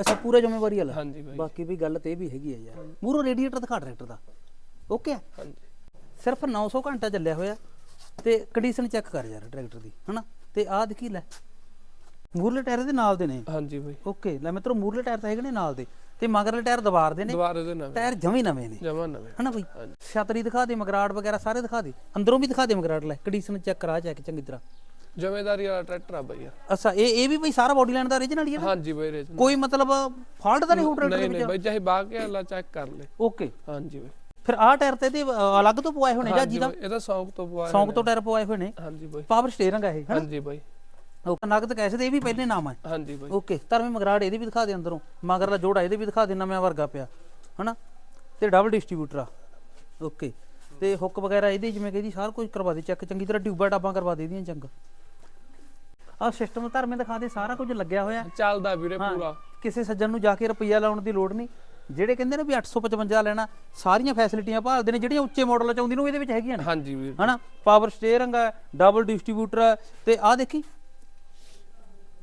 ਅੱਛਾ ਪੂਰਾ ਜ਼ਿੰਮੇਵਾਰੀ ਵਾਲਾ? ਹਾਂਜੀ ਬਾਈ। ਬਾਕੀ ਵੀ ਗੱਲ ਤੇ ਇਹ ਵੀ ਹੈਗੀ ਆ ਯਾਰ। ਮੂਰੋ ਰੇਡੀਏਟਰ ਦਿਖਾ ਟਰੈਕਟਰ ਦਾ। ਓਕੇ ਆ? ਹਾਂਜੀ। ਸਿਰਫ 900 ਘੰਟਾ ਚੱਲਿਆ ਹੋਇਆ। ਤੇ ਕੰਡੀਸ਼ਨ ਚੈੱਕ ਕਰ ਯਾਰ ਟਰੈਕਟਰ ਦੀ ਹਨਾ? ਤੇ ਆਹ ਦੇਖੀ ਲੈ। ਮੂਰਲੇ ਟਾਇਰ ਦੇ ਨਾਲ ਦੇ ਨੇ। ਹਾਂਜੀ ਬਾਈ। ਓਕੇ ਲੈ ਮਿੱਤਰੋ ਮੂਰਲੇ ਟਾਇਰ ਤਾਂ ਹੈਗੇ ਨੇ ਨਾਲ ਦੇ। ਤੇ ਮਗਰਲੇ ਟਾਇਰ ਦਵਾਰ ਦੇ ਨੇ। ਦੁਬਾਰੇ ਦੇ ਨਵੇਂ। ਟਾਇਰ ਜਮੀ ਨਵੇਂ ਨੇ। ਜਮਾ ਨਵੇਂ। ਹਨਾ ਬਈ। ਛਤਰੀ ਦਿਖਾ ਦੇ ਮਗਰਾੜ ਵਗੈਰਾ ਸਾਰੇ ਦਿਖਾ ਦੇ। ਅੰਦਰੋਂ ਵੀ ਦਿਖਾ ਦੇ ਮਗਰਾੜ ਲੈ। ਕੰਡੀਸ਼ਨ ਚੈੱਕ ਕਰਾ ਚੈੱਕ ਚੰਗੀ ਤਰ੍ਹਾਂ। ਜ਼ਿੰਮੇਦਾਰੀ ਵਾਲਾ ਟਰੈਕਟਰ ਆ ਬਾਈ ਅੱਛਾ ਇਹ ਇਹ ਵੀ ਬਈ ਸਾਰਾ ਬਾਡੀ ਲਾਈਨ ਦਾ origignal ਹੀ ਹੈ ਨਾ? ਹਾਂਜੀ ਬਾਈ ਰੇਜ ਕੋਈ ਮਤਲਬ ਫਾਲਟ ਤਾਂ ਨਹੀਂ ਹੋ ਟਰੈਕਟਰ ਦੇ ਨਹੀਂ ਨਹੀਂ ਵਿੱਚ? ਬਾਈ ਚਾਹੇ ਬਾਗ ਕੇ ਅੱਲਾ ਚੈੱਕ ਕਰ ਲੈ ਓਕੇ ਹਾਂਜੀ ਬਾਈ। ਫਿਰ ਆਹ ਟਾਇਰ ਤੇ ਤੇ ਅ, ਅਲੱਗ ਤੋਂ ਪਵਾਏ ਹੋਣੇ ਜਾਂ ਹਾਂਜੀ ਜਿਹਦਾ ਬਾਈ, ਇਹਦਾ ਸੌਂਕ ਤੋਂ ਪਵਾਇਆ ਸੌਂਕ ਤੋਂ ਟਾਇਰ ਪਵਾਏ ਹੋਏ ਨੇ ਹਾਂਜੀ ਬਾਈ। ਪਾਵਰ ਸਟੀਅਰਿੰਗ ਹੈ ਇਹ ਹਨਾ ਹਾਂਜੀ ਬਾਈ। ਉਹ ਨਗਦ ਕੈਸ਼ ਦੇ ਇਹ ਵੀ ਪਹਿਲੇ ਨਾਮ ਹੈ ਹਾਂਜੀ ਬਾਈ। ਓਕੇ ਧਰਮੇ ਮਗਰਾੜ ਇਹਦੇ ਵੀ ਦਿਖਾ ਦੇ ਅੰਦਰੋਂ। ਮਗਰਲਾ ਜੋੜਾ ਇਹਦੇ ਵੀ ਦਿਖਾ ਦੇ ਨਵਾਂ ਵਰਗਾ ਪਿਆ ਹਨਾ? ਤੇ ਡਬਲ ਡਿਸਟ੍ਰੀਬਿਊਟਰ ਆ। ਓਕੇ ਤੇ ਹੁੱਕ ਵਗੈਰਾ ਇਹਦੀ ਜਿਵੇਂ ਕਹਿੰਦੀ ਸਾਰਾ ਕੁਝ ਕਰਵਾ ਦੇ ਚੈੱਕ ਚੰਗੀ ਤਰ੍ਹਾਂ ਟਿਊਬਾਂ ਟਾਬਾਂ ਕਰਵਾ ਦੇ ਦੀਆਂ ਚੰਗ। ਆਹ ਸਿਸਟਮ ਧਰਮੇ ਦਿਖਾ ਦੇ ਸਾਰਾ ਕੁਝ ਲੱਗਿਆ ਹੋਇਆ। ਚੱਲਦਾ ਵੀਰੇ ਹਾਂ, ਪੂਰਾ। ਕਿਸੇ ਸੱਜਣ ਨੂੰ ਜਾ ਕੇ ਰੁਪਈਆ ਲਾਉਣ ਦੀ ਲੋੜ ਨਹੀਂ। ਜਿਹੜੇ ਕਹਿੰਦੇ ਨੇ ਵੀ 855 ਲੈਣਾ ਸਾਰੀਆਂ ਫੈਸਿਲਿਟੀਆਂ ਭਾਲਦੇ ਨੇ ਜਿਹੜੀਆਂ ਉੱਚੇ ਮਾਡਲਾਂ ਚ ਆਉਂਦੀਆਂ ਨੇ ਉਹ ਇਹਦੇ ਵਿੱਚ ਹੈਗੀਆਂ ਨੇ। ਹਾਂਜੀ ਵੀਰ। ਹਨਾ? ਪਾਵਰ ਸਟੀਅਰਿੰਗ ਹੈ ਡਬਲ ਡਿਸਟ੍ਰੀਬਿਊਟਰ ਹੈ ਤੇ ਆਹ ਦੇਖੀ।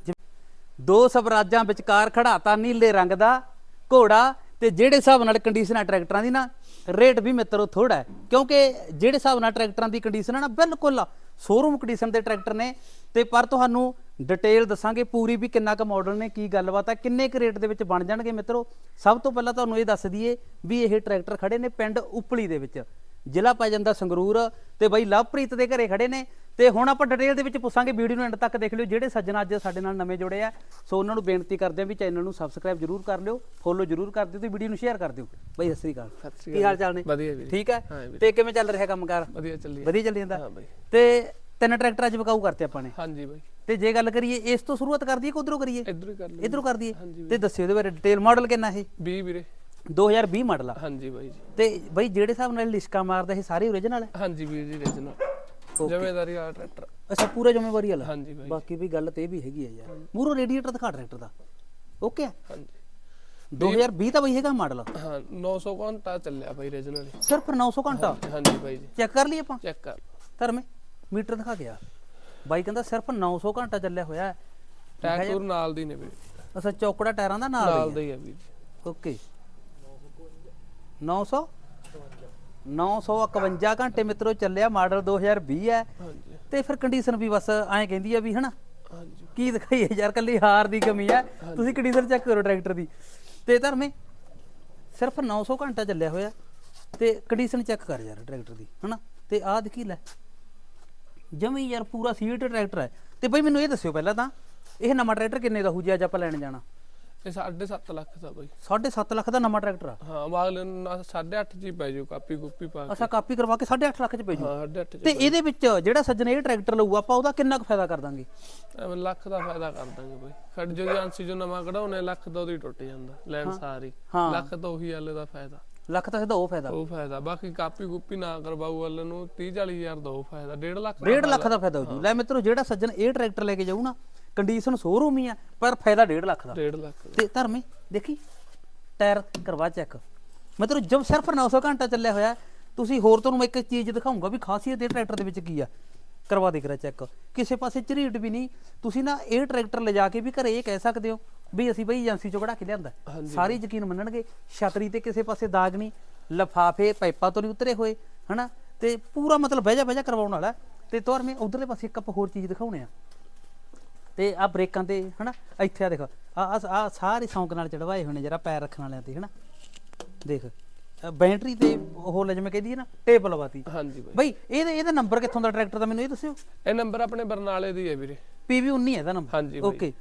ਜਿਵੇਂ ਦੋ ਸਵਰਾਜਾਂ ਵਿਚਕਾਰ ਖੜਾਤਾ ਨੀਲੇ ਰੰਗ ਦਾ ਘੋੜਾ ਤੇ ਜਿਹੜੇ ਹਿਸਾਬ ਨਾਲ ਕੰਡੀਸ਼ਨ ਹੈ ਟਰੈਕਟਰਾਂ ਦੀ ਨਾ ਰੇਟ ਵੀ ਮਿੱਤਰੋ ਥੋੜਾ ਹੈ। ਕਿਉਂਕਿ ਜਿਹੜੇ ਹਿਸਾਬ ਨਾਲ ਟਰੈਕਟਰਾਂ ਦੀ ਕੰਡੀਸ਼ਨ ਹੈ ਨਾ ਬਿਲਕੁਲ ਸ਼ੋਰੂਮ ਕੰਡੀਸ਼ਨ ਦੇ ਟਰੈਕਟਰ ਨੇ। ਤੇ ਪਰ ਤੁਹਾਨੂੰ ਡਿਟੇਲ ਦੱਸਾਂਗੇ ਪੂਰੀ ਵੀ ਕਿੰਨਾ ਕੁ ਮਾਡਲ ਨੇ, ਕੀ ਗੱਲਬਾਤ ਹੈ ਕਿੰਨੇ ਕੁ ਰੇਟ ਦੇ ਵਿੱਚ ਬਣ ਜਾਣਗੇ ਮਿੱਤਰੋ। ਸਭ ਤੋਂ ਪਹਿਲਾਂ ਤੁਹਾਨੂੰ ਇਹ ਦੱਸ ਦਈਏ ਵੀ ਇਹ ਟਰੈਕਟਰ ਖੜੇ ਨੇ ਪਿੰਡ ਉਪਲੀ ਦੇ ਵਿੱਚ। ਜ਼ਿਲ੍ਹਾ ਪੈ ਜਾਂਦਾ ਸੰਗਰੂਰ ਤੇ ਬਾਈ ਲਵਪ੍ਰੀਤ ਦੇ ਘਰੇ ਖੜੇ ਨੇ। ਤੇ ਹੁਣ ਆਪਾਂ ਡਿਟੇਲ ਦੇ ਵਿੱਚ ਪੁੱਛਾਂਗੇ ਵੀਡੀਓ ਨੂੰ ਐਂਡ ਤੱਕ ਦੇਖ ਲਿਓ। ਜਿਹੜੇ ਸੱਜਣ ਅੱਜ ਸਾਡੇ ਨਾਲ ਨਵੇਂ ਜੁੜੇ ਆ ਸੋ ਉਹਨਾਂ ਨੂੰ ਬੇਨਤੀ ਕਰਦੇ ਆ ਵੀ ਚੈਨਲ ਨੂੰ ਸਬਸਕ੍ਰਾਈਬ ਜਰੂਰ ਕਰ ਲਿਓ ਫੋਲੋ ਜਰੂਰ ਕਰ ਦਿਓ ਤੇ ਵੀਡੀਓ ਨੂੰ ਸ਼ੇਅਰ ਕਰ ਦਿਓ। ਬਾਈ ਸਤਿ ਸ੍ਰੀ ਅਕਾਲ। ਕੀ ਹਾਲ ਚਾਲ ਨੇ? ਵਧੀਆ ਵੀਰੇ ਠੀਕ ਹੈ। ਤੇ ਕਿਵੇਂ ਚੱਲ ਰਿਹਾ ਕੰਮਕਾਰ? ਵਧੀਆ ਚੱਲੀ ਵਧੀਆ ਚੱਲੀ ਜਾਂਦਾ। ਹਾਂ ਬਾਈ। ਤੇ ਤਿੰਨ ਟਰੈਕਟਰ ਅੱਜ ਵਿਕਾਊ ਕਰਤੇ ਆਪਾਂ ਨੇ। ਹਾਂਜੀ ਬਾਈ। ਤੇ ਜੇ ਗੱਲ ਕਰੀਏ ਇਸ ਤੋਂ ਸ਼ੁਰੂਆਤ ਕਰ ਦਈਏ ਕਿ ਉਧਰੋਂ ਕਰੀਏ? ਇਧਰ ਹੀ ਕਰ ਲਈ ਇਧਰੋਂ ਕਰ ਦਈਏ? ਤੇ ਦੱਸਿਓ ਇਹਦੇ ਬਾਰੇ ਡਿਟੇਲ ਮਾਡਲ ਕਿੰਨਾ ਇਹ? 20 ਵੀਰੇ। 2020 ਮਾਡਲ ਆ। ਹਾਂਜੀ ਬਾਈ ਜੀ। ਤੇ ਬਾਈ ਜਿਹੜੇ ਹਿਸਾਬ ਨਾਲ ਲਿਸ਼ਕਾ ਮਾਰਦਾ ਇਹ ਸਾਰੇ ਓਰੀਜਨਲ ਹੈ? ਹਾਂਜੀ ਵੀਰ ਜੀ ਰੀਜਨਲ ਜ਼ਿੰਮੇਦਾਰੀ ਵਾਲਾ ਟਰੈਕਟਰ। ਅੱਛਾ ਪੂਰਾ ਜ਼ਿੰਮੇਵਾਰੀ ਵਾਲਾ? ਹਾਂਜੀ ਬਾਈ। ਬਾਕੀ ਵੀ ਗੱਲ ਤੇ ਇਹ ਵੀ ਹੈਗੀ ਆ ਯਾਰ। ਮੂਰੋ ਰੇਡੀਏਟਰ ਦਿਖਾ ਟਰੈਕਟਰ ਦਾ। ਓਕੇ ਆ ਹਾਂਜੀ 2020 ਦਾ ਬਈ ਹੈਗਾ ਮਾਡਲ। ਹਾਂ 900 ਘੰਟਾ ਚੱਲਿਆ ਬਾਈ ਰੀਜਨਲ ਸਿਰਫ 900 ਘੰਟਾ? ਹਾਂਜੀ ਬਾਈ ਜੀ। ਚੈੱਕ ਕਰ ਲਈ ਆਪਾਂ? ਚੈੱਕ ਕਰ ਧਰਮੇ ਮੀਟਰ ਦਿਖਾ ਗਿਆ ਬਾਈ ਕਹਿੰਦਾ ਸਿਰਫ 900 ਘੰਟਾ ਚੱਲਿਆ ਹੋਇਆ ਹੈ। ਟੂਰ ਨਾਲ ਦੀ ਨੇ ਵੀਰੇ ਅੱਛਾ ਚੌਕੜਾ ਟਾਇਰਾਂ ਦਾ ਨਾਲ ਨਾਲ ਹੀ। ਦਾ ਹੀ ਆ ਵੀਰ ਓਕੇ 900 951 ਘੰਟੇ ਮਿੱਤਰੋ ਚੱਲਿਆ ਮਾਡਲ 2020 ਹੈ। ਤੇ ਫਿਰ ਕੰਡੀਸ਼ਨ ਵੀ ਬਸ ਐਂ ਕਹਿੰਦੀ ਆ ਵੀ ਹਨਾ। ਕੀ ਦਿਖਾਈਏ ਯਾਰ ਕੱਲੀ ਹਾਰ ਦੀ ਕਮੀ ਹੈ। ਤੁਸੀਂ ਕੰਡੀਸ਼ਨ ਚੈੱਕ ਕਰੋ ਟਰੈਕਟਰ ਦੀ। ਤੇ ਧਰਮੇ ਸਿਰਫ 900 ਘੰਟਾ ਚੱਲਿਆ ਹੋਇਆ। ਤੇ ਕੰਡੀਸ਼ਨ ਚੈੱਕ ਕਰ ਯਾਰ ਟਰੈਕਟਰ ਦੀ ਹਨਾ। ਤੇ ਆਹ ਦੇਖੀ ਲੈ। ਜਮੀ ਯਾਰ ਪੂਰਾ ਸੀਟ ਟਰੈਕਟਰ ਹੈ। ਤੇ ਬਈ ਮੈਨੂੰ ਇਹ ਦੱਸਿਓ ਪਹਿਲਾਂ ਤਾਂ ਇਹ ਨਵਾਂ ਟਰੈਕਟਰ ਕਿੰਨੇ ਦਾ ਹੋ ਜੀ ਅੱਜ ਆਪਾਂ ਲੈਣ ਜਾਣਾ? ਇਹ 7.5 ਲੱਖ ਦਾ ਬਾਈ। 7.5 ਲੱਖ ਦਾ ਨਵਾਂ ਟਰੈਕਟਰ ਆ? ਹਾਂ ਮਾਗਲੇ ਨੂੰ 8.5 ਜੀ ਪੈ ਜਾਊ ਕਾਪੀ ਕੁੱਪੀ ਪਾ ਕੇ। ਅੱਛਾ ਕਾਪੀ ਕਰਵਾ ਕੇ 8.5 ਲੱਖ ਚ ਪੈ ਜੂ? ਹਾਂ 8.5 ਤੇ ਇਹਦੇ ਵਿੱਚ ਜਿਹੜਾ ਸੱਜਣ ਇਹ ਟਰੈਕਟਰ ਲਊ ਆਪਾਂ ਉਹਦਾ ਕਿੰਨਾ ਕੁ ਫਾਇਦਾ ਕਰ ਦਾਂਗੇ? ਐਵੇਂ ਲੱਖ ਦਾ ਫਾਇਦਾ ਕਰ ਦਾਂਗੇ ਬਾਈ। ਖੜ ਜੋ ਏਜੰਸੀ ਜੋ ਨਵਾਂ ਕਢਾਉਣੇ ਲੱਖ ਦਾ ਉਹਦੀ ਟੁੱਟ ਜਾਂਦਾ ਲੈਣ ਸਾਰੀ। ਲੱਖ ਤਾਂ ਉਹੀ ਵਾਲੇ ਦਾ ਫਾਇਦਾ। ਲੱਖ ਤਾਂ ਸਿੱਧਾ ਉਹ ਫਾਇਦਾ। ਉਹ ਫਾਇਦਾ। ਬਾਕੀ ਕਾਪੀ ਕੁੱਪੀ ਨਾ ਕਰਵਾਊ ਵਾਲੇ ਨੂੰ 30 40 ਹਜ਼ਾਰ ਦਾ ਉਹ ਫਾਇਦਾ। 1.5 ਲੱਖ ਦਾ 1.5 ਲੱਖ ਦਾ ਫਾਇਦਾ ਹੋ ਜੂ। ਲੈ ਮਿੱਤਰੋ ਜਿਹੜਾ ਸੱਜਣ ਇਹ ਟਰੈਕਟਰ ਲੈ ਕੇ ਜਾਊ ਨਾ ਕੰਡੀਸ਼ਨ ਸ਼ੋਰੂਮ ਹੀ ਆ ਪਰ ਫਾਇਦਾ 1.5 ਲੱਖ ਦਾ। 1.5 ਲੱਖ ਤੇ ਧਰਮੇ ਦੇਖੀ ਟਾਇਰ ਕਰਵਾ ਚੈੱਕ। ਮਤਲਬ ਜਦ ਸਿਰਫ 900 ਘੰਟਾ ਚੱਲਿਆ ਹੋਇਆ ਤੁਸੀਂ ਹੋਰ ਤੁਹਾਨੂੰ ਮੈਂ ਇੱਕ ਚੀਜ਼ ਦਿਖਾਉਂਗਾ ਵੀ ਖਾਸੀਅਤ ਇਹ ਟਰੈਕਟਰ ਦੇ ਵਿੱਚ ਕੀ ਆ। ਕਰਵਾ ਦੇ ਕਰਾ ਚੈੱਕ। ਕਿਸੇ ਪਾਸੇ ਝਰੀਟ ਵੀ ਨਹੀਂ ਤੁਸੀਂ ਨਾ ਇਹ ਟਰੈਕਟਰ ਲਿਜਾ ਕੇ ਵੀ ਘਰੇ ਇਹ ਕਹਿ ਸਕਦੇ ਹੋ ਵੀ ਅਸੀਂ ਬਈ ਏਜੰਸੀ ਚੋਂ ਕਢਾ ਕੇ ਲਿਆਂਦਾ। ਸਾਰੇ ਯਕੀਨ ਮੰਨਣਗੇ ਛਤਰੀ ਤੇ ਕਿਸੇ ਪਾਸੇ ਦਾਗ ਨਹੀਂ ਲਫਾਫੇ ਪਾਈਪਾਂ ਤੋਂ ਨਹੀਂ ਉਤਰੇ ਹੋਏ ਹਨਾ? ਤੇ ਪੂਰਾ ਮਤਲਬ ਬਹਿ ਜਾ ਬਹਿ ਜਾ ਕਰਵਾਉਣ ਵਾਲਾ। ਤੇ ਤੋਰ ਮੈਂ ਉਧਰਲੇ ਪਾਸੇ ਇੱਕ ਆਪਾਂ ਹੋਰ ਚੀਜ਼ ਦਿਖਾਉਣੇ ਆ। ਤੇ ਆ ਬ੍ਰੇਕਾਂ ਤੇ ਹਨਾ? ਇੱਥੇ ਆ ਦੇਖ ਆ ਆ ਆ ਸਾਰੇ ਸੌਂਕ ਨਾਲ ਚੜਵਾਏ ਨੇ ਜਰਾ ਪੈਰ ਰੱਖਣ ਵਾਲਿਆਂ ਤੇ ਹਨਾ? ਦੇਖ ਬੈਟਰੀ ਤੇ ਉਹ ਲੈ ਜਿਵੇਂ ਕਹਿੰਦੀ ਹੈ ਨਾ ਟੇਪ ਲਵਾਤੀ। ਹਾਂਜੀ ਬਾਈ। ਬਈ ਇਹਦਾ ਇਹਦਾ ਨੰਬਰ ਕਿੱਥੋਂ ਦਾ ਟਰੈਕਟਰ ਦਾ ਮੈਨੂੰ ਇਹ ਦੱਸਿਓ? ਇਹ ਨੰਬਰ ਆਪਣੇ ਬਰਨਾਲੇ ਦੀ ਹੈ ਵੀਰੇ। PV 19 ਹੈ ਇਹਦਾ ਨੰਬਰ? ਹਾਂਜੀ ਬਾਈ। ਓਕੇ।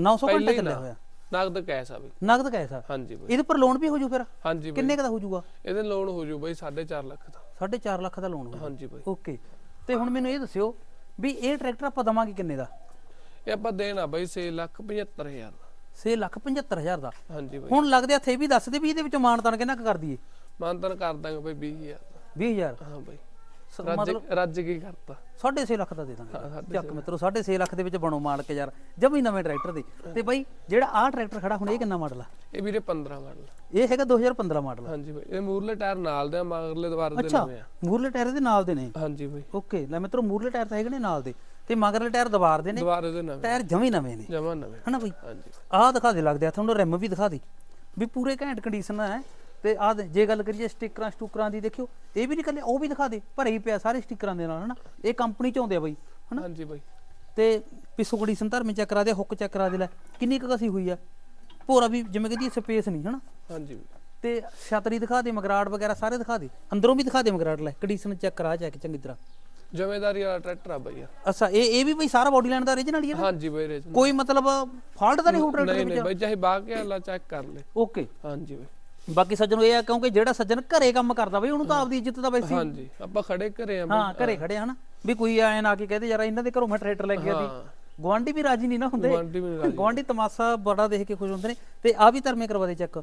900 ਘੰਟਾ ਚੱਲਿਆ ਹੋਇਆ। ਨਗਦ ਕੈਸ਼ ਆ ਬਈ। ਨਗਦ ਕੈਸਾ ਹਾਂਜੀ ਬਾਈ। ਇਹਦੇ ਪਰ ਲੋਨ ਵੀ ਹੋ ਜੂ ਫਿਰ? ਹਾਂਜੀ ਬਾਈ। ਕਿੰਨੇ ਕ ਦਾ ਹੋ ਜੂਗਾ ਇਹਦੇ ਲੋਨ ਹੋ ਜੂ ਬਾਈ 4.5 ਲੱਖ ਦਾ। 4.5 ਲੱਖ ਦਾ ਲੋਨ ਹੋ ਹਾਂਜੀ ਬਾਈ। ਓਕੇ। ਤੇ ਹੁਣ ਮੈਨੂੰ ਇਹ ਦੱਸਿਓ ਵੀ ਇਹ ਟਰੈਕਟਰ ਆਪਾਂ ਦਵਾਂਗੇ ਕਿੰਨੇ ਦਾ? ਇਹ ਆਪਾਂ ਦੇਣਾ ਬਾਈ 6 ਲੱਖ 75 ਹਜ਼ਾਰ ਦਾ। 6 ਲੱਖ 75000 ਦਾ? ਹਾਂਜੀ ਬਾਈ। ਹੁਣ ਲੱਗਦੇ ਹੱਥੇ ਵੀ ਦੱਸ ਦੇ ਵੀ ਇਹਦੇ ਵਿੱਚੋਂ ਮਾਨਤਾਨ ਕਿੰਨਾ ਕੁ ਕਰ ਦਈਏ? ਮਾਨਤਨ ਕਰ ਦਾਂਗੇ ਬਾਈ 20000 ਦਾ। 20000 ਹਾਂ ਬਾਈ। ਰੱਜ ਕੀ ਕਰਤਾ। 6.5 ਲੱਖ ਦਾ ਦੇ ਦਾਂਗੇ। ਚੱਕ ਮਿੱਤਰੋ 6.5 ਲੱਖ ਦੇ ਵਿੱਚ ਬਣੋ ਮਾਲਕ ਯਾਰ। ਜਮੀ ਨਵੇਂ ਟਰੈਕਟਰ ਦੇ। ਤੇ ਬਾਈ ਜਿਹੜਾ ਆਹ ਟਰੈਕਟਰ ਖੜਾ ਹੁਣ ਇਹ ਕਿੰਨਾ ਮਾਡਲ ਆ? ਇਹ ਵੀਰੇ 15 ਮਾਡਲ ਇਹ ਹੈਗਾ 2015 ਮਾਡਲ ਹਾਂਜੀ ਬਾਈ। ਇਹ ਮੂਰਲੇ ਟਾਇਰ ਨਾਲ ਦੇ ਆ, ਮਗਰਲੇ ਦੁਆਰ ਦੇ ਨਵੇਂ ਆ। ਮੂਰਲੇ ਟਾਇਰ ਦੇ ਨਾਲ ਦੇ ਨੇ? ਹਾਂਜੀ ਬਾਈ। ਓਕੇ ਲੈ ਮਿੱਤਰੋ ਮੂਰਲੇ ਟਾਇਰ ਤਾਂ ਹੈਗੇ ਨੇ ਨਾਲ ਦੇ। ਤੇ ਮਗਰਲੇ ਟਾਇਰ ਦਵਾਰ ਦੇ ਨੇ। ਦੁਬਾਰੇ ਦੇ ਨਵੇਂ। ਟਾਇਰ ਜਮੀ ਨਵੇਂ ਨੇ। ਜਮਾ ਨਵੇਂ। ਹਨਾ ਬਈ? ਹਾਂਜੀ। ਆਹ ਦਿਖਾ ਦੇ ਲੱਗਦੇ ਆ ਤੁਹਾਨੂੰ ਰਿਮ ਵੀ ਦਿਖਾ ਦੇ। ਵੀ ਪੂਰੇ ਘੈਂਟ ਕੰਡੀਸ਼ਨ ਹੈ। ਤੇ ਆਹ ਦੇ- ਜੇ ਗੱਲ ਕਰੀਏ ਸਟickਰਾਂ ਸਟੂਕਰਾਂ ਦੀ ਦੇਖਿਓ ਇਹ ਵੀ ਨਹੀਂ ਕੱਲੇ ਉਹ ਵੀ ਦਿਖਾ ਦੇ ਭਰੇ ਹੀ ਪਿਆ ਸਾਰੇ ਸਟickਰਾਂ ਦੇ ਨਾਲ ਹਨਾ? ਇਹ ਕੰਪਨੀ ਚ ਆਉਂਦੇ ਆ ਬਈ ਹਨਾ? ਹਾਂਜੀ ਬਾਈ। ਤੇ ਪਿੱਛੋਂ ਕੰਡੀਸ਼ਨ ਧਰਮੇ ਚੈੱਕ ਕਰਾ ਦੇ ਹੁੱਕ ਚੈੱਕ ਕਰਾ ਦੇ ਲੈ। ਕਿੰਨੀ ਕੁ ਕਸੀ ਹੋਈ ਆ? ਭੋਰਾ ਵੀ ਜਿਵੇਂ ਕਹਿੰਦੀ ਸਪੇਸ ਨਹੀਂ ਹਨਾ? ਹਾਂਜੀ। ਤੇ ਛਤਰੀ ਦਿਖਾ ਦੇ ਮਗਰਾੜ ਵਗੈਰਾ ਸਾਰੇ ਦਿਖਾ ਦੇ। ਅੰਦਰੋਂ ਵੀ ਦਿਖਾ ਦੇ ਮਗਰਾੜ ਲੈ। ਕੰਡੀਸ਼ਨ ਚੈੱਕ ਕਰਾ ਜਾ ਕੇ ਚੰਗੀ ਤਰ੍ਹਾਂ। ਜ਼ਿੰਮੇਦਾਰੀ ਵਾਲਾ ਟਰੈਕਟਰ ਆ ਬਾਈ ਅੱਛਾ ਇਹ ਇਹ ਵੀ ਬਈ ਸਾਰਾ ਬਾਡੀ ਲਾਈਨ ਦਾ origignal ਹੀ ਹੈ ਨਾ? ਹਾਂਜੀ ਬਾਈ ਰੇਜ ਕੋਈ ਮਤਲਬ ਫਾਲਟ ਤਾਂ ਨਹੀਂ ਹੋ ਟਰੈਕਟਰ ਦੇ ਨਹੀਂ ਨਹੀਂ ਵਿੱਚ? ਬਾਈ ਚਾਹੇ ਬਾਹ ਕੇ ਅੱਲਾ ਚੈੱਕ ਕਰ ਲੈ। ਓਕੇ ਹਾਂਜੀ ਬਾਈ। ਬਾਕੀ ਸੱਜਣ ਨੂੰ ਇਹ ਆ ਕਿਉਂਕਿ ਜਿਹੜਾ ਸੱਜਣ ਘਰੇ ਕੰਮ ਕਰਦਾ ਬਈ ਉਹਨੂੰ ਤਾਂ ਆਪਦੀ ਇੱਜ਼ਤ ਦਾ ਵੈਸੇ ਹੀ- ਹਾਂਜੀ ਆਪਾਂ ਖੜੇ ਘਰੇ ਆ ਹਾਂ ਘਰੇ ਖੜੇ ਹਨਾ। ਵੀ ਕੋਈ ਆਏ ਨਾ ਕੇ ਕਹਦੇ ਯਾਰ ਇਹਨਾਂ ਦੇ ਘਰੋਂ ਮੈਂ ਟਰੈਕਟਰ ਲੈ ਕੇ। ਸੀ। ਗਵਾਂਢੀ ਵੀ ਰਾਜੀ ਨਹੀਂ ਨਾ ਹੁੰਦੇ। ਗੁਆਂਢੀ ਵੀ ਰਾਜੀ। ਗਵਾਂਢੀ ਤਮਾਸ਼ਾ ਬੜਾ ਦੇਖ ਕੇ ਖੁਸ਼ ਹੁੰਦੇ ਨੇ। ਤੇ ਆ ਵੀ ਧਰਮੇ ਕਰਵਾ ਦੇ ਚੈੱਕ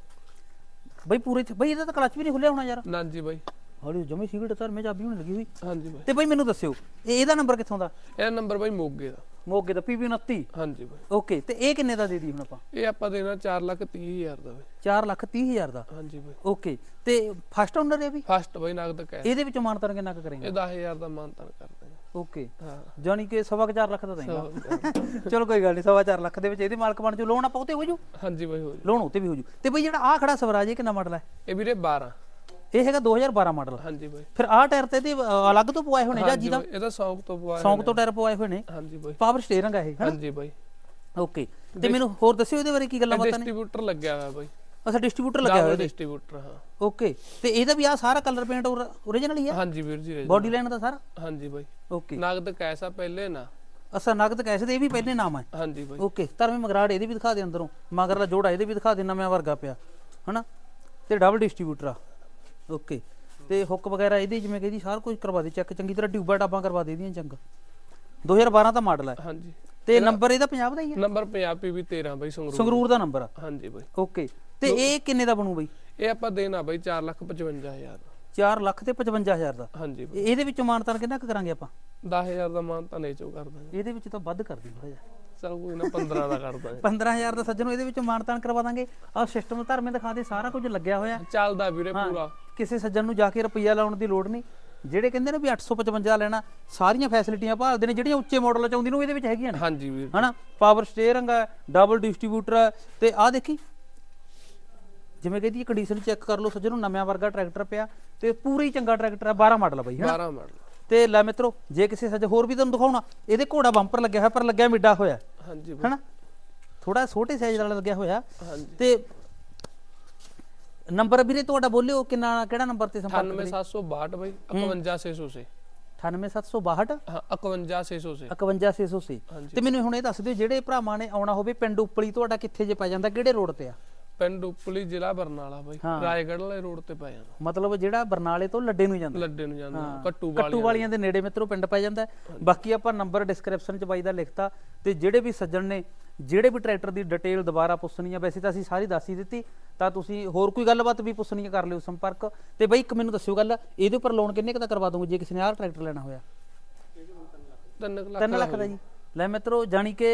ਬਈ ਪੂਰੇ ਬਈ ਇਹਦਾ ਤਾਂ ਕਲਚ ਵੀ ਨਹੀਂ ਖੁੱਲਿਆ ਹੋਣਾ ਯਾਰ। ਨਾ ਜੀ ਬਾਈ। ਹੌਲੀ ਜਮੀ ਸਿਗਰਟ ਧਰਮੇ ਚਾਬੀ ਹੋਣ ਲੱਗੀ ਹੋਈ। ਹਾਂਜੀ ਬਾਈ। ਤੇ ਬਈ ਮੈਨੂੰ ਦੱਸਿਓ ਇਹ ਇਹਦਾ ਨੰਬਰ ਕਿੱਥੋਂ ਦਾ? ਇਹ ਨੰਬਰ ਬਾਈ ਮੋਗੇ ਦਾ। ਮੋਗੇ ਦਾ PB 29 ਹਾਂਜੀ ਬਾਈ। ਓਕੇ ਤੇ ਇਹ ਕਿੰਨੇ ਦਾ ਦੇ ਦੀ ਹੁਣ ਆਪਾਂ? ਇਹ ਆਪਾਂ ਦੇਣਾ 4 ਲੱਖ 30 ਹਜ਼ਾਰ ਦਾ ਬਾਈ। 4 ਲੱਖ 30 ਹਜ਼ਾਰ ਦਾ? ਹਾਂਜੀ ਬਾਈ। ਓਕੇ ਤੇ ਫਸਟ ਓਨਰ ਹੈ ਵੀ? ਫਸਟ ਬਾਈ ਨਗਦ ਕੈਸ਼ ਇਹਦੇ ਵਿੱਚੋਂ ਮਾਨਤਨ ਕਿੰਨਾ ਕੁ ਕਰੇਂਗੇ? ਇਹ 10000 ਦਾ ਮਾਨਤਾਨ ਕਰ ਦੇਣਾ। ਓਕੇ ਹਾਂ। ਜਾਨੀ ਕਿ ਸਵਾ ਕੁ ਚਾਰ ਲੱਖ ਦਾ ਦੇਂਗਾ। ਸੋ- ਚਲੋ ਕੋਈ ਗੱਲ ਨਹੀਂ ਸਵਾ ਚਾਰ ਲੱਖ ਦੇ ਵਿੱਚ ਇਹਦੇ ਮਾਲਕ ਬਣ ਜੂ ਲੋਨ ਆਪਾਂ ਉਤੇ ਹੋ ਜੂ ਹਾਂਜੀ ਬਾਈ ਹੋ ਜੀ ਲੋਨ ਉਤੇ ਵੀ ਹੋ ਜੂ ਤੇ ਬਈ ਜਿਹੜਾ ਆ ਖੜਾ ਸਵਰਾਜ ਇਹ ਕਿੰਨਾ ਮਾਡਲ ਹੈ? ਇਹ ਵੀਰੇ 12 ਇਹ ਹੈਗਾ 2012 ਮਾਡਲ। ਹਾਂਜੀ ਬਾਈ। ਫਿਰ ਆਹ ਟਾਇਰ ਤੇ ਇਹਦੇ ਅ, ਅਲੱਗ ਤੋਂ ਪਵਾਏ ਹੋਣੇ ਜਾਂ ਹਾਂਜੀ ਜਿਹਦਾ ਬਾਈ, ਇਹਦਾ ਸੌਂਕ ਤੋਂ ਪਵਾਇਆ ਸੌਂਕ ਤੋਂ ਟਾਇਰ ਪਵਾਏ ਹੋਏ ਨੇ ਹਾਂਜੀ ਬਾਈ। ਪਾਵਰ ਸਟੀਅਰਿੰਗ ਹੈ ਇਹ ਹਨਾ ਹਾਂਜੀ ਬਾਈ। ਓਕੇ ਤੇ ਮੈਨੂੰ ਹੋਰ ਦੱਸਿਓ ਇਹਦੇ ਬਾਰੇ ਕੀ ਗੱਲਾਂ ਬਾਤਾਂ ਨੇ? ਡਿਸਟ੍ਰੀਬਿਊਟਰ ਲੱਗਿਆ ਹੋਇਆ ਬਾਈ। ਅੱਛਾ ਡਿਸਟ੍ਰੀਬਿਊਟਰ ਲੱਗਿਆ ਹੋਇਆ ਡਿਸਟ੍ਰੀਬਿਊਟਰ ਹਾਂ। ਓਕੇ ਤੇ ਇਹਦਾ ਵੀ ਆ ਸਾਰਾ ਕਲਰ ਪੇਂਟ ਓਰੀਜਨਲ ਹੀ ਹੈ ਹਾਂਜੀ ਵੀਰ ਜੀ ਬਾਡੀ ਲਾਈਨ ਦਾ ਸਾਰਾ? ਹਾਂਜੀ ਬਾਈ। ਓਕੇ ਨਗਦ ਕੈਸ਼ ਆ ਪਹਿਲੇ ਨਾ। ਅਸਾ ਨਗਦ ਕੈਸ਼ ਦੇ ਇਹ ਵੀ ਪਹਿਲੇ ਨਾਮ ਹੈ ਹਾਂਜੀ ਬਾਈ। ਓਕੇ ਧਰਮੇ ਮਗਰਾੜ ਇਹਦੇ ਵੀ ਦਿਖਾ ਦੇ ਅੰਦਰੋਂ। ਮਗਰਲਾ ਜੋੜਾ ਇਹਦੇ ਵੀ ਦਿਖਾ ਦੇ ਨਵਾਂ ਵਰਗਾ ਪਿਆ। ਹਨਾ? ਤੇ ਡਬਲ ਡਿਸਟ੍ਰੀਬਿਊਟਰ ਆ। ਓਕੇ। ਤੇ ਹੁੱਕ ਵਗੈਰਾ ਇਹਦੀ ਜਿਵੇਂ ਕਹਿੰਦੀ ਸਾਰਾ ਕੁਝ ਕਰਵਾ ਦੇ ਚੈੱਕ ਚੰਗੀ ਤਰ੍ਹਾਂ ਟਿਊਬਾਂ ਟਾਬਾਂ ਕਰਵਾ ਦੇ ਦੀਆਂ ਚੰਗਾ। 2012 ਦਾ ਮਾਡਲ ਹੈ ਹਾਂਜੀ। ਤੇ ਨੰਬਰ ਇਹਦਾ ਪੰਜਾਬ ਦਾ ਹੀ ਹੈ ਨੰਬਰ ਪੰਜਾਬੀ ਵੀ 13 ਬਾਈ ਸੰਗਰੂਰ। ਸੰਗਰੂਰ ਦਾ ਨੰਬਰ ਆ? ਹਾਂਜੀ ਬਾਈ। ਓਕੇ। ਤੇ ਇਹ ਕਿੰਨੇ ਦਾ ਬਣੂ ਬਈ? ਇਹ ਆਪਾਂ ਦੇਣਾ ਬਾਈ 4 ਲੱਖ 55000 4 ਲੱਖ ਤੇ 55000 ਦਾ? ਹਾਂਜੀ ਇਹ- ਇਹਦੇ ਵਿੱਚੋਂ ਮਾਨਤਾਨ ਕਿੰਨਾ ਕੁ ਕਰਾਂਗੇ ਆਪਾਂ? 10000 ਦਾ ਮਾਨ ਤਾਂ ਨਹੀਂ ਚੋ ਕਰ ਦਾਂਗੇ। ਇਹਦੇ ਵਿੱਚ ਤਾਂ ਵੱਧ ਕਰ ਦੀ ਥੋੜਾ ਜਿਹਾ। ਚਲ ਕੋਈ ਨਾ 15 ਦਾ ਕਰ ਦਾਂਗੇ। 15000 ਦਾ ਸੱਜਣੋ ਇਹਦੇ ਵਿੱਚੋਂ ਮਾਨਤਾਨ ਕਰਵਾ ਦਾਂਗੇ। ਆਹ ਸਿਸਟਮ ਧਰਮੇ ਦਿਖਾ ਦੇ ਸਾਰਾ ਕੁਝ ਲੱਗਿਆ ਹੋਇਆ। ਚੱਲਦਾ ਵੀਰੇ ਹਾਂ, ਪੂਰਾ। ਕਿਸੇ ਸੱਜਣ ਨੂੰ ਜਾ ਕੇ ਰੁਪਈਆ ਲਾਉਣ ਦੀ ਲੋੜ ਨਹੀਂ। ਜਿਹੜੇ ਕਹਿੰਦੇ ਨੇ ਵੀ 855 ਲੈਣਾ ਸਾਰੀਆਂ ਫੈਸਿਲਿਟੀਆਂ ਭਾਲਦੇ ਨੇ ਜਿਹੜੀਆਂ ਉੱਚੇ ਮਾਡਲ ਚ ਆਉਂਦੀਆਂ ਨੇ ਉਹ ਇਹਦੇ ਵਿੱਚ ਹੈਗੀਆਂ ਨੇ। ਹਾਂਜੀ ਵੀਰ। ਹਨਾ? ਪਾਵਰ ਸਟੀਅਰਿੰਗ ਹੈ ਡਬਲ ਡਿਸਟ੍ਰੀਬਿਊਟਰ ਹੈ ਤੇ ਆਹ ਦੇਖੀ ਜਿਵੇਂ ਕਹਿੰਦੀ ਕੰਡੀਸ਼ਨ ਚੈੱਕ ਕਰ ਲਓ ਸੱਜਣੋ ਨਵਿਆਂ ਵਰਗਾ ਟਰੈਕਟਰ ਪਿਆ ਤੇ ਪੂਰਾ ਹੀ ਚੰਗਾ ਟਰੈਕਟਰ ਹੈ 12 ਮਾਡਲ ਬਈ ਹਨਾ? 12 ਮਾਡਲ ਤੇ ਲੈ ਮਿੱਤਰੋ ਜੇ ਕਿਸੇ ਸੱਜ ਹੋਰ ਵੀ ਤੁਹਾਨੂੰ ਦਿਖਾਉਣਾ ਇਹਦੇ ਘੋੜਾ ਬੰਪਰ ਲੱਗਿਆ ਹੋਇਆ ਪਰ ਲੱਗਿਆ ਮਿੱਡਾ ਹੋਇਆ। ਹਾਂਜੀ ਹਨਾ? ਥੋੜਾ ਛੋਟੇ ਸਾਈਜ਼ ਵਾਲਾ ਲੱਗਿਆ ਹੋਇਆ। ਹਾਂਜੀ। ਤੇ ਨੰਬਰ ਵੀਰੇ ਤੁਹਾਡਾ ਬੋਲਿਓ ਕਿੰਨਾ ਕਿਹੜਾ ਨੰਬਰ ਤੇ ਸੰਪਰਕ 98762 ਬਾਈ 51600 98762 ਹਾਂ 51600 51600 ਹਾਂਜੀ। ਤੇ ਮੈਨੂੰ ਹੁਣ ਇਹ ਦੱਸ ਦਿਓ ਜਿਹੜੇ ਭਰਾਵਾਂ ਨੇ ਆਉਣਾ ਹੋਵੇ ਪਿੰਡ ਉਪਲੀ ਤੁਹਾਡਾ ਕਿੱਥੇ ਜੇ ਪੈ ਜਾਂਦਾ ਕਿਹੜੇ ਰੋਡ ਤੇ ਆ? ਪਿੰਡ ਉਪਲੀ ਜ਼ਿਲ੍ਹਾ ਬਰਨਾਲਾ ਬਾਈ। ਹਾਂ। ਰਾਏਗੜ੍ਹ ਵਾਲੇ ਰੋਡ ਤੇ ਪੈ ਜਾਂਦਾ ਮਤਲਬ ਜਿਹੜਾ ਬਰਨਾਲੇ ਤੋਂ ਲੱਡੇ ਨੂੰ ਜਾਂਦਾ। ਲੱਡੇ ਨੂੰ ਜਾਂਦਾ। ਕੱਟੂ ਕੱਟੂ ਵਾਲੀ ਵਾਲੀਆਂ ਦੇ। ਨੇੜੇ ਮਿੱਤਰੋ ਪਿੰਡ ਪੈ ਜਾਂਦਾ। ਹੈ। ਬਾਕੀ ਆਪਾਂ ਨੰਬਰ ਡਿਸਕ੍ਰਿਪਸ਼ਨ ਚ ਬਾਈ ਦਾ ਲਿਖਤਾ ਤੇ ਜਿਹੜੇ ਵੀ ਸੱਜਣ ਨੇ ਜਿਹੜੇ ਵੀ ਟਰੈਕਟਰ ਦੀ ਡਿਟੇਲ ਦੁਬਾਰਾ ਪੁੱਛਣੀ ਆ ਵੈਸੇ ਤਾਂ ਅਸੀਂ ਸਾਰੀ ਦੱਸ ਹੀ ਦਿੱਤੀ ਤਾਂ ਤੁਸੀਂ ਹੋਰ ਕੋਈ ਗੱਲਬਾਤ ਵੀ ਪੁੱਛਣੀ ਆ ਕਰ ਲਿਓ ਸੰਪਰਕ। ਤੇ ਬਾਈ ਇੱਕ ਮੈਨੂੰ ਦੱਸਿਓ ਗੱਲ ਇਹਦੇ ਉੱਪਰ ਲੋਨ ਕਿੰਨੇ ਕੁ ਦਾ ਕਰਵਾ ਦੋਗੇ ਜੇ ਕਿਸੇ ਨੇ ਆਹ ਟਰੈਕਟਰ ਲੈਣਾ ਹੋਇਆ? 3 ਲੱਖ 3 ਲੱਖ ਦਾ ਜੀ। ਲੈ ਮਿੱਤਰੋ ਜਾਣੀ ਕਿ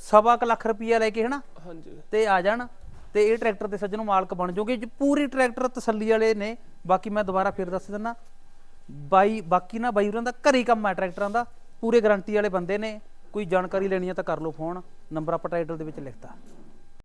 ਸਵਾ ਕੁ ਲੱਖ ਰੁਪਈਆ ਲੈ ਕੇ ਹਨਾ? ਹਾਂਜੀ। ਤੇ ਆ ਜਾਣ ਤੇ ਇਹ ਟਰੈਕਟਰ ਤੇ ਸੱਜਣੋਂ ਮਾਲਕ ਬਣ ਜਾਓਗੇ ਜੀ ਪੂਰੀ ਟਰੈਕਟਰ ਤਸੱਲੀ ਵਾਲੇ ਨੇ। ਬਾਕੀ ਮੈਂ ਦੁਬਾਰਾ ਫਿਰ ਦੱਸ ਦਿੰਦਾ ਬਾਈ ਬਾਕੀ ਨਾ ਬਾਈ ਹੋਰਾਂ ਦਾ ਘਰੇ ਕੰਮ ਹੈ ਟਰੈਕਟਰਾਂ ਦਾ ਪੂਰੇ ਗਾਰੰਟੀ ਵਾਲੇ ਬੰਦੇ ਨੇ। ਕੋਈ ਜਾਣਕਾਰੀ ਲੈਣੀ ਹੈ ਤਾਂ ਕਰ ਲਓ ਫੋਨ ਨੰਬਰ ਆਪਾਂ ਟਾਈਟਲ ਦੇ ਵਿੱਚ ਲਿਖਤਾ।